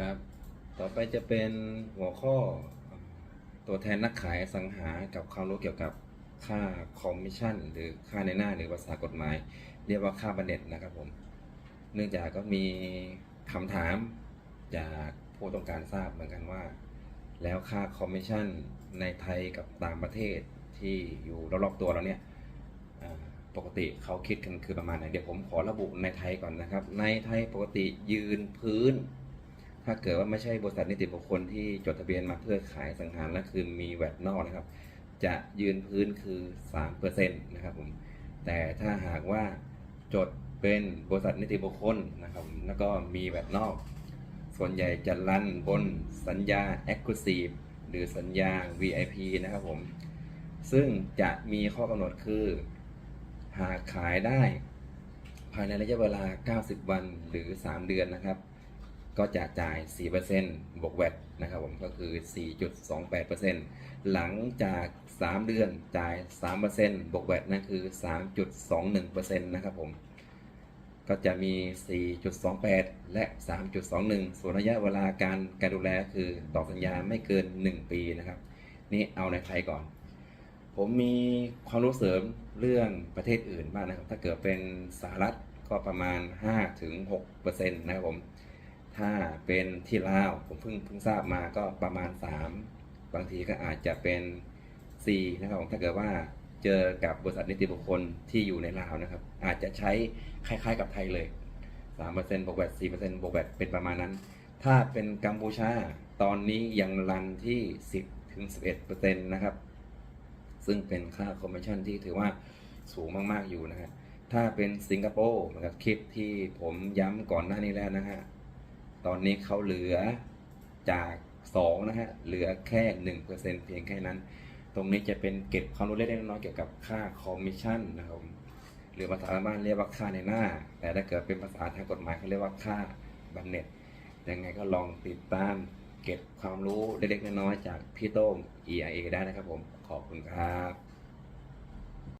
ครับ ต่อไปจะเป็นหัวข้อตัวแทนนักขายสังหากับความรู้เกี่ยวกับค่าคอมมิชชั่น หรือค่าในหน้าหรือภาษากฎหมาย เรียกว่าค่าบันเน็ตนะครับผม เนื่องจากก็มีคำถามจากผู้ต้องการทราบเหมือนกันว่า แล้วค่าคอมมิชชั่นในไทยกับต่างประเทศที่อยู่รอบๆตัวเราเนี่ยปกติเขาคิดกันคือประมาณไหนเดี๋ยวผมขอระบุในไทยก่อนนะครับ ในไทยปกติยืนพื้น ถ้าเกิดว่าไม่ใช่บริษัทนิติบุคคลที่จดทะเบียนมาเพื่อขายสังหารและคือมีแวดนอกนะครับ จะยืนพื้นคือ3%นะครับผมแต่ถ้าหากว่าจดเป็นบริษัทนิติบุคคลนะครับ แล้วก็มีแวดนอก ส่วนใหญ่จะรันบนสัญญา Exclusive หรือสัญญา VIP นะครับผม ซึ่งจะมีข้อกำหนดคือ หากขายได้ ภายในระยะเวลา 90 วันหรือ 3 เดือนนะครับ ก็จะจ่าย 4%บวกแวดนะครับผมก็คือ 4.28%หลังจาก 3 เดือนจ่าย 3%บวกแวดนั่นคือ 3.21%นะครับผมก็จะมี 4.28 และ 3.21 ส่วนระยะเวลาการการดูแลคือต่อสัญญาไม่เกิน 1 ปีนะครับ นี่เอาในไทยก่อน ผมมีความรู้เสริมเรื่องประเทศอื่นบ้างนะครับ ถ้าเกิดเป็นสหรัฐก็ประมาณ 5-6%นะครับผม ถ้าเป็นที่ลาวผมเพิ่งเพิ่งทราบมาก็ประมาณ 3 บางทีก็อาจจะเป็น 4 นะครับถ้าเกิดว่าเจอกับบริษัทนิติบุคคลที่อยู่ในลาวนะครับ อาจจะใช้คล้ายๆกับไทยเลย 3%บวกแบต4%บวกแบตเป็นประมาณนั้น ถ้าเป็นกัมพูชาตอนนี้ยังรันที่ 10ถึง11%นะครับ ซึ่งเป็นค่าคอมมิชชั่นที่ถือว่าสูงมากๆอยู่นะฮะถ้าเป็นสิงคโปร์นะครับคลิปที่ผมย้ำก่อนหน้านี้แล้วนะฮะ ตอนนี้เขาเหลือจาก2นะฮะเหลือแค่ 1%เพียงแค่นั้น ตรงนี้จะเป็นเก็บความรู้เล็กๆน้อยๆเกี่ยวกับค่าคอมมิชชั่นนะครับหรือภาษาบ้านเรียกว่าค่าในหน้า แต่ถ้าเกิดเป็นภาษาทางกฎหมายเขาเรียกว่าค่าบันเน็ตยังไงก็ลองติดตามเก็บความรู้เล็กๆน้อยๆจากพี่โต้ง EIA ได้นะครับผมขอบคุณครับ